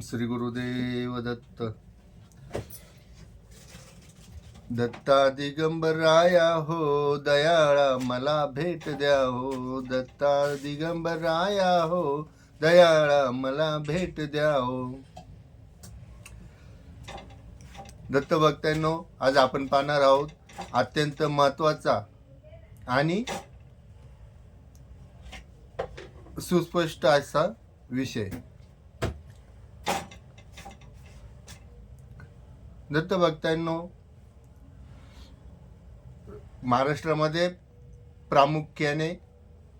श्री गुरुदेव दत्त। दत्ता दिगंबराया हो दयाळा मला भेट द्या हो। दत्ता दिगंबराया हो दयाळा मला भेट द्या हो। दत्त भक्तांनो आज आपण पाहणार आहोत अत्यंत महत्त्वाचा आणि सुस्पष्ट असा विषय. दत्त भक्तांनो महाराष्ट्रामध्ये प्रामुख्याने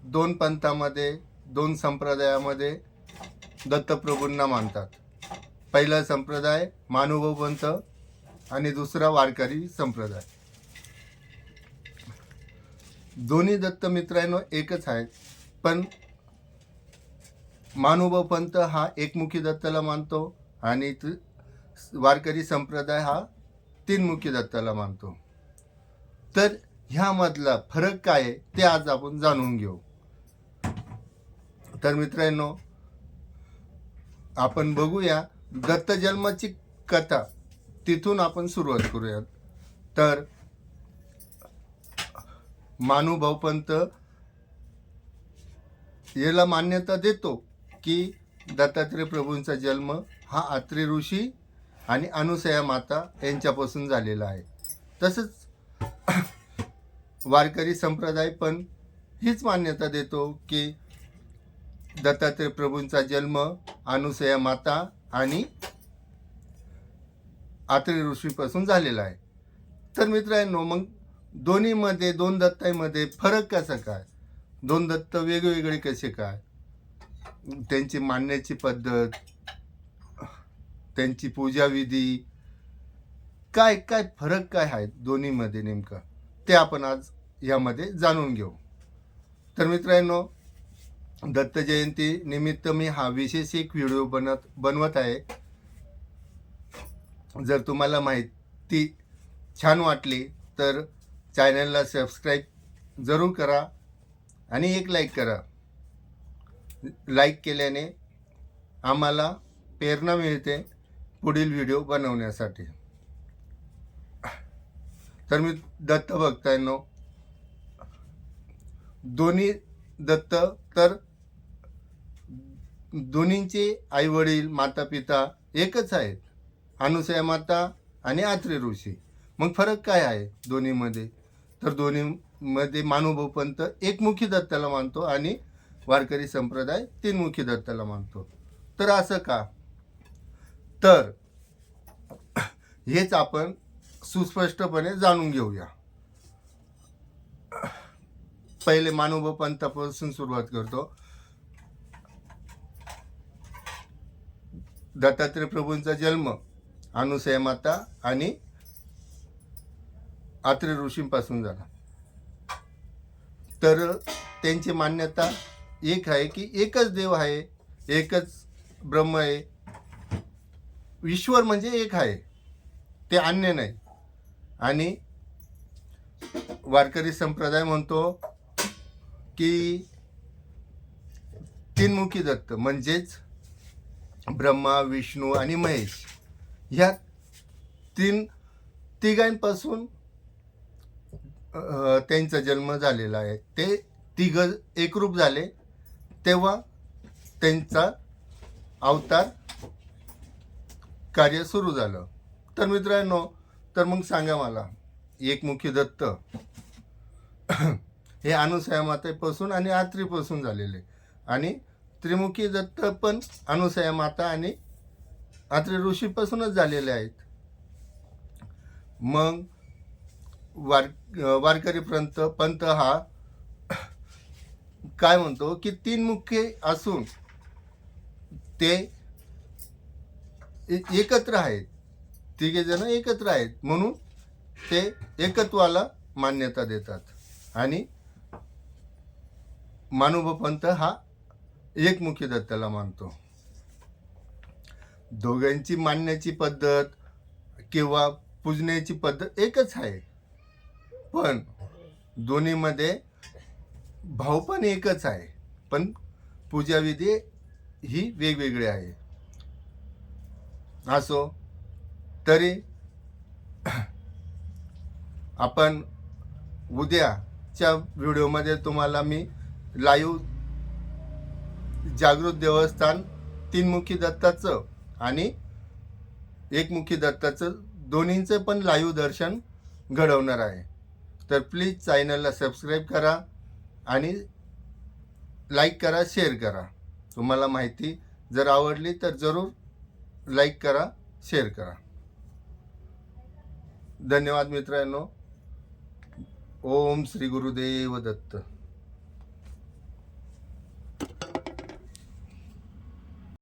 दोन पंथामध्ये दोन संप्रदायामध्ये दत्तप्रभूंना मानतात. पहिला संप्रदाय मानुभाव पंथ आणि दुसरा वारकरी संप्रदाय. दोन्ही दत्त मित्रांनो एकच आहेत पण मानुभाव पंत हा एकमुखी दत्ताला मानतो आणि त- वारकरी संप्रदाय हा तीनमुखी दत्ताला मानतो. तर ह्यामधला फरक काय आहे ते आज आपण जाणून घेऊ. तर मित्रांनो आपण बघूया दत्त जन्माची कथा. तिथून आपण सुरुवात करूयात. तर मानुभावपंत याला मान्यता देतो की दत्तात्रय प्रभूंचा जन्म हा अत्रे ऋषी आणि अनुसया माता यांच्यापासून झालेला आहे. तसंच वारकरी संप्रदाय पण हीच मान्यता देतो की दत्तात्रय प्रभूंचा जन्म अनुसया माता आणि आत्रे ऋषीपासून झालेला आहे. तर मित्रांनो मग दोन्हीमध्ये दोन दत्तांमध्ये फरक कसा काय? दोन दत्त वेगवेगळे कसे काय? त्यांची मानण्याची पद्धत त्यांची पूजाविधी काय काय फरक काय आहे दोन्हीमध्ये नेमका? ते आपण आज यामध्ये जाणून घेऊ. तर मित्रांनो दत्त जयंती निमित्त मी हा विशेष एक व्हिडिओ बनत बनवत आहे. जर तुम्हाला माहिती छान वाटली तर चॅनलला सबस्क्राईब जरूर करा आणि एक लाईक करा. लाईक केल्याने आम्हाला प्रेरणा मिळते. पुढील व्हिडिओ बनवण्यासाठी. तर मी दत्त भक्तांनो दोन्ही दत्त तर दोन्हींचे आई वडील माता पिता एकच आहेत. अनुसया माता आणि आत्रे ऋषी. मग फरक काय आहे दोन्हीमध्ये? तर दोन्हीमध्ये मानुभाऊ पंत एकमुखी दत्ताला मानतो आणि वारकरी संप्रदाय तीनमुखी दत्ताला मानतो. तर असं का? तर हेच आपण सुस्पष्टपणे जाणून घेऊया. पहिले मानुभाव पंथापासून सुरुवात करतो. दत्तात्रय प्रभूंचा जन्म अनुसया माता आणि आत्रे ऋषींपासून झाला. तर त्यांची मान्यता एक आहे की एकच देव आहे एकच ब्रह्म आहे ईश्वर म्हणजे एक आहे. ते अन्य नाही. आणि वारकरी संप्रदाय म्हणतो की तीनमुखी दत्त म्हणजेच ब्रह्मा विष्णू आणि महेश. ह्या तीन तिघांपासून त्यांचा जन्म झालेला आहे. ते तिघ एकरूप झाले. तेव्हा त्यांचा अवतार कार्य सुरू झालं. तर मित्रांनो तर मग सांगा मला एकमुखी दत्त. हे अनुसयामातेपासून आणि आत्रीपासून झालेले. आणि त्रिमुखी दत्त पण अनुसया माता आणि आत्री ऋषीपासूनच झालेले आहेत. मग वार वारकरी पंत पंत हा काय म्हणतो की तीन मुख्य असून ते एकत्र आहेत. तिघे जण एकत्र आहेत. म्हणून ते एकत्वाला मान्यता देतात. आणि मानुभ पंत हा एकमुखी दत्ताला मानतो. दोघांची मानण्याची पद्धत किंवा पूजण्याची पद्धत एकच आहे. पण दोन्हीमध्ये भाव पण एकच आहे. पण पूजाविधी ही वेगवेगळी आहे. असो तरी आपण उद्याच्या व्हिडिओमध्ये तुम्हाला मी लाईव्ह जागृत देवस्थान तीनमुखी दत्ताचं आणि एकमुखी दत्ताचं दोन्हींचं पण लाईव्ह दर्शन घडवणार आहे. तर प्लीज चॅनलला सबस्क्राईब करा आणि लाईक करा शेअर करा. तुम्हाला माहिती जर आवडली तर जरूर लाईक करा शेअर करा. धन्यवाद मित्रांनो. ओम श्री गुरुदेव दत्त.